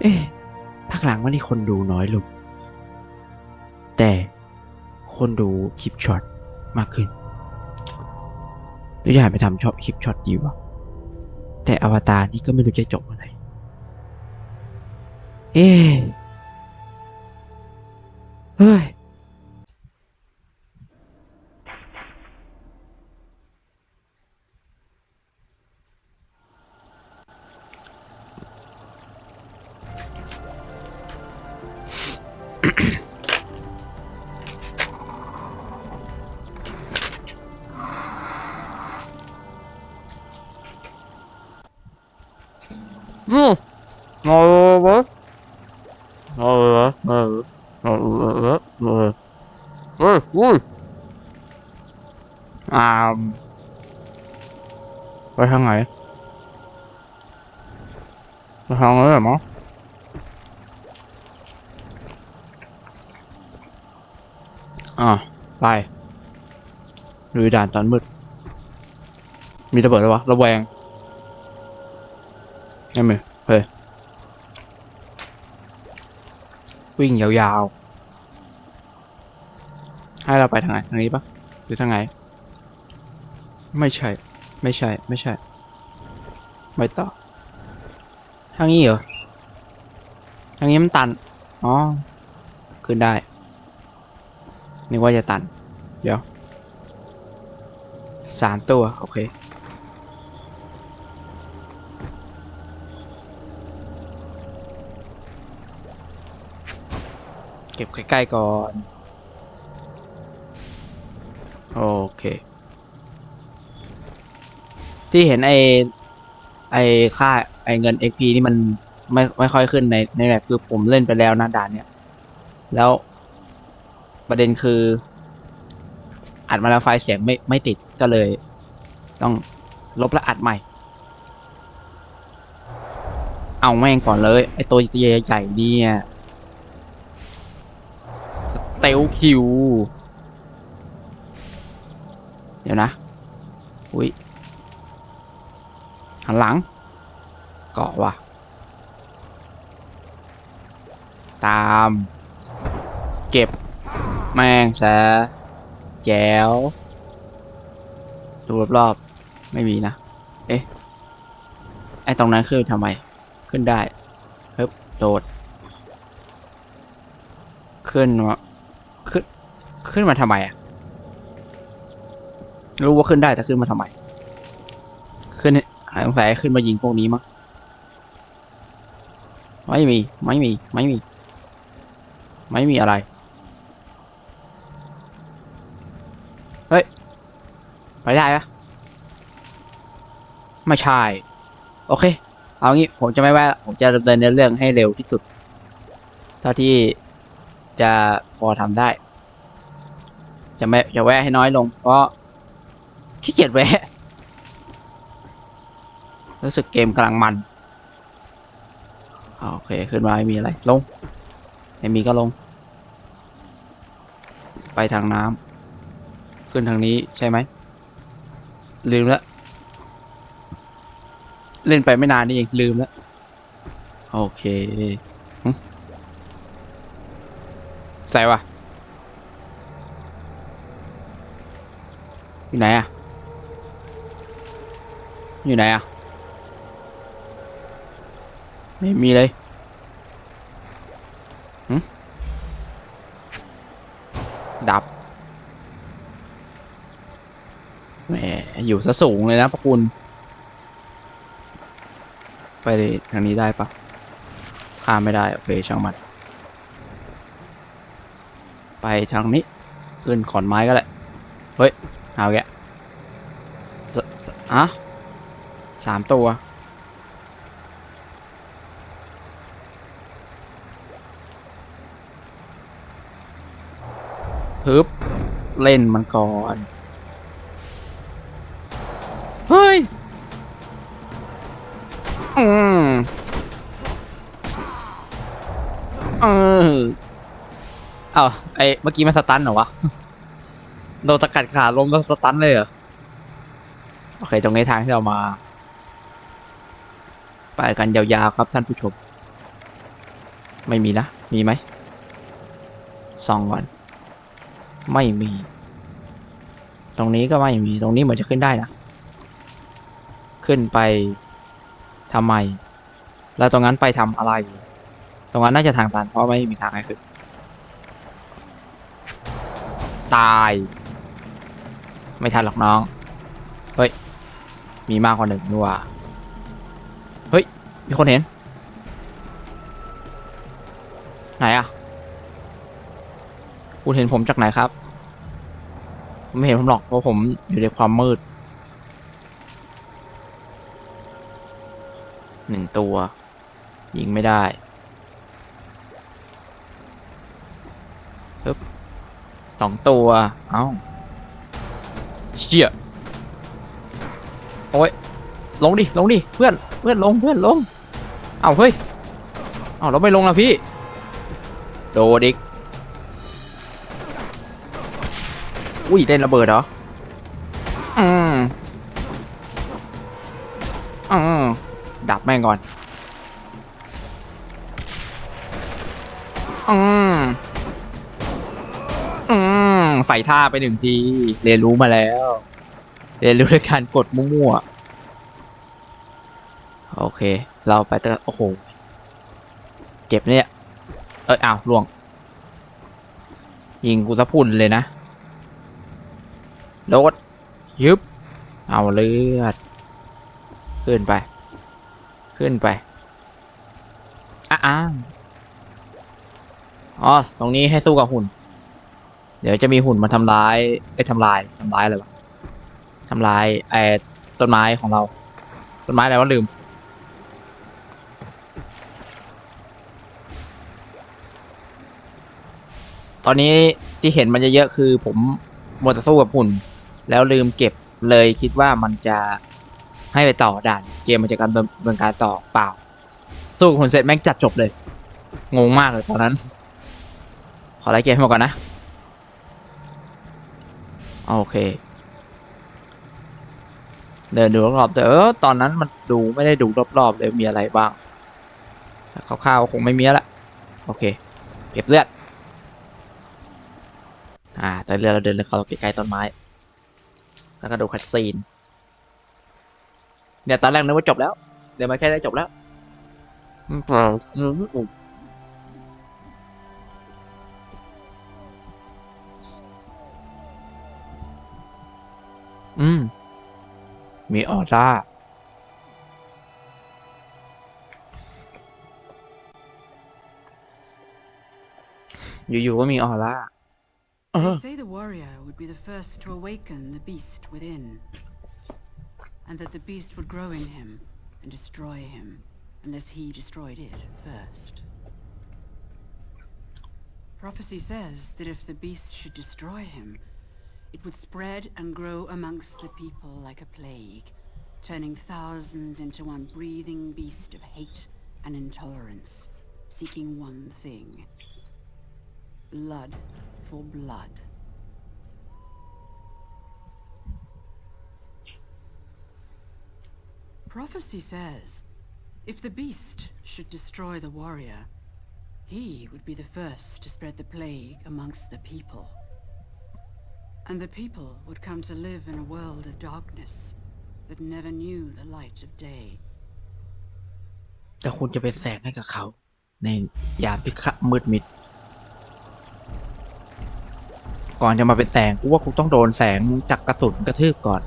เอ๊ะภาคหลังวันนี้คนดูน้อยลง แต่คนดูคลิปช็อตมากขึ้นไม่อยากไปทำชอบคลิปช็อตดีวะแต่อวตารนี่ก็ไม่รู้จะจบเมื่อไหร่เอ๊ะเฮ้ย อ่าไปทางไหนไปทางไหนเหรอมั้งอ่าไปลุยด่านตอนมืด มีระเบิดแล้ววะระแวง ใช่ไหมเฮ้ยวิ่งยาวๆ ให้เราไปทางไหนทางนี้ปะหรือทางไหน ไม่ใช่ ไม่ใช่ ไม่ใช่ ไม่ต่อ ทางนี้เหรอ ทางนี้มันตัน อ๋อ ขึ้นได้ นึกว่าจะตัน เดี๋ยว สามตัว โอเค เก็บใกล้ๆก่อน โอเค ที่เห็นไอไอค่าไอเงิน XP นี่มันไม่ไม่ค่อยขึ้นในในแบบคือผมเล่นไปแล้วนะด่านเนี้ย แล้วประเด็นคือ อัดมาแล้วไฟล์เสียงไม่ไม่ติดก็เลย ต้องลบและอัดใหม่ เอาแม่งก่อนเลย ไอตัวใหญ่ๆเนี่ย เตลคิว เดี๋ยวนะ อุ้ย หันหลัง เกาะว่ะ ตาม เก็บ แม่งซะแจ๋วดูรอบๆ ไม่มีนะ เอ๊ะ ไอตรงนั้นคือทำไม ขึ้นได้เฮ้ยโดด ขึ้นมา ขึ้น ขึ้นมาทำไมอะรู้ว่าขึ้นได้แต่ขึ้นมาทำไม ขึ้นสงสัยขึ้นมายิงพวกนี้มั้งไม่มี ไม่มี ไม่มี ไม่มีอะไร เฮ้ย ไปได้ปะไม่ใช่ โอเค เอางี้ผมจะไม่แวะผมจะดำเนินเรื่องให้เร็วที่สุด เท่าที่ จะพอทำได้ จะไม่จะแวะให้น้อยลง เพราะขี้เกียจแวะ รู้สึกเกมกำลังมันโอเค ขึ้นมาไม่มีอะไร ลง ไม่มีก็ลง ไปทางน้ำขึ้นทางนี้ใช่ไหมลืมล้วเล่นไปไม่นานนี่เองลืมแล้ว โอเคหึ ใส่วะอยู่ไหนอะอยู่ไหนอะไม่มีเลยหึดับแหมอยู่ซะสูงเลยนะพระคุณ ไปทางนี้ได้ปะข้ามไม่ได้ โอเคช่างมัน ไปทางนี้ขึ้นขอนไม้ก็แหละเฮ้ยเอาแกะอะสามตัว ฮึบ เล่นมันก่อน เฮ้ย อืมเออ อาไอเมื่อกี้มันสตันเหรอวะโดนสกัดขาล้มแล้วสตันเลยเหรอโอเค ตรงนี้ทางที่เรามา ไปกันยาวๆครับท่านผู้ชม ไม่มีนะ มีไหมสองก่อนไม่มี ตรงนี้ก็ไม่มีตรงนี้เหมือนจะขึ้นได้นะ ขึ้นไปทำไม แล้วตรงนั้นไปทำอะไร ตรงนั้นน่าจะทางตันเพราะไม่มีทางให้ขึ้น ตาย ไม่ทันหรอกน้อง เฮ้ย มีมากกว่าหนึ่งนี่ว่าเฮ้ย มีคนเห็น ไหนอะคุณเห็นผมจากไหนครับ ไม่เห็นผมหรอกเพราะผมอยู่ในความมืดหนึ่งตัว ยิงไม่ได้ปึ๊บส องตัว เอ้าเชี่ยโอ้ย ลงดิ ลงดิ เพื่อน เพื่อนลง เพื่อนลง เอ้าเฮ้ย เอ้าเราไม่ลงแล้วพี่ โดดอีกอุ้ยเล่นระเบิดเหรอ อืมอืมดับแม่งก่อน อืม ใส่ท่าไปหนึ่งที เรียนรู้มาแล้ว เรียนรู้ด้วยการกดมั่วๆ โอเค เราไปเตอโอ้โหเจ็บเนี่ย เอ้ยอ้าวล่วง ยิงกูสะพุ่นเลยนะ โดด ยึบ เอาเลือด ขึ้นไป ขึ้นไปอ้าอ๋อ ตรงนี้ให้สู้กับหุ่น เดี๋ยวจะมีหุ่นมาทำร้ายไอ้ยทำลายทำร้ายอะไรวะทำลายไอ้ต้นไม้ของเรา ต้นไม้อะไรวะลืม ตอนนี้ที่เห็นมันเยอะๆคือผมมัวแต่สู้กับหุ่น แล้วลืมเก็บเลยคิดว่ามันจะให้ไปต่อด่าน เกมมันจะการดำเนินการต่อเปล่า สู้กับหุ่นเสร็จแม่งจัดจบเลย งงมากเลยตอนนั้น ขอไล่เกมให้หมดก่อนนะ โอเค เดินดูรอบๆแต่เออตอนนั้นมันดูไม่ได้ดูรอบๆเลยมีอะไรบ้างแต่คร่าวๆคงไม่มีแล้วละโอเค เก็บเลือดอ่าแต่เรือเราเดินเลยเขาใกล้ๆต้นไม้ แล้วก็ดูคัดซีนเนี่ยตอนแรกนึกว่าจบแล้ว เดี๋ยวมาแค่ได้จบแล้ว มีออร่า อยู่ๆก็มีออร่า They Uh-huh. say the warrior would be the first to awaken the beast within, and that the beast would grow in him and destroy him unless he destroyed it first. Prophecy says that if the beast should destroy him, it would spread and grow amongst the people like a plague, turning thousands into one breathing beast of hate and intolerance, seeking one thing blood for blood. Prophecy says, if the beast should destroy the warrior, he would be the first to spread the plague amongst the people. And the people would come to live in a world of darkness that never knew the light of day. แต่คุณจะเป็นแสงให้กับเขา ในยามที่มืดมิด ก่อนจะมาเป็นแสงกูว่ากูต้องโดนแสงจากกระสุนกระทืบก่อน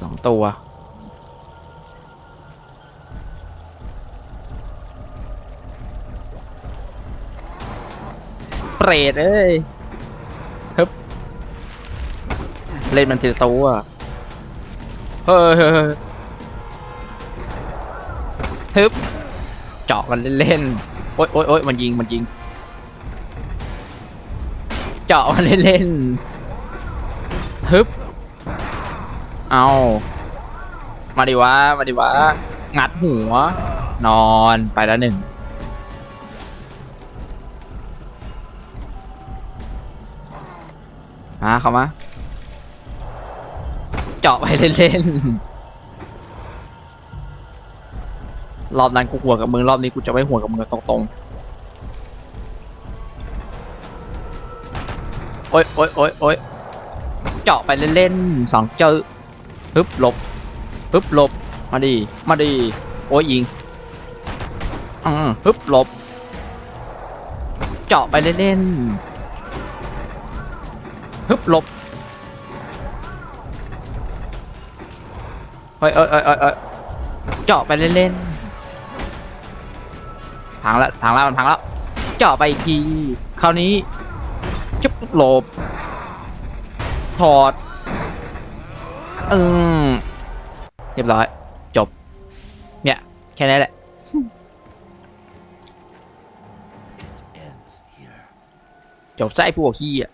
สองตัว เปรตเอ้ยฮึบเล่นมันทีละตัวเฮ้ยเฮ้ยเฮ้ยฮึบเจาะกันเล่นๆโอ๊ยโอ๊ยโอ๊ยมันยิงมันยิง เจาะกันเล่นๆฮึบเอามาดิวะมาดิวะงัดหัว นอนไปแล้วหนึ่งาเข้ามา เจาะไปเล่นๆ รอบนั้นกูหัวกับมึง รอบนี้กูจะไม่หัวกับมึงตรงๆ โอ๊ยโอ๊ยโอ๊ยโอ๊ยเจาะไปเล่นๆสองเจอฮึบหลบฮึบหลบ มาดี มาดี โอ้ยยิง อืมฮึบหลบ เจาะไปเล่นๆ ฮึบหลบเฮ้ยเอ้ยเอ้ยเอ้ยเอ้ยเจาะไปเล่นๆพังละพังละมันพังแล้วเจาะไปอีกที คราวนี้จุ๊บหลบ ถอด อืมเรียบร้อย จบ เนี่ย แค่นี้แหละ จบไส้พวกขี้อะ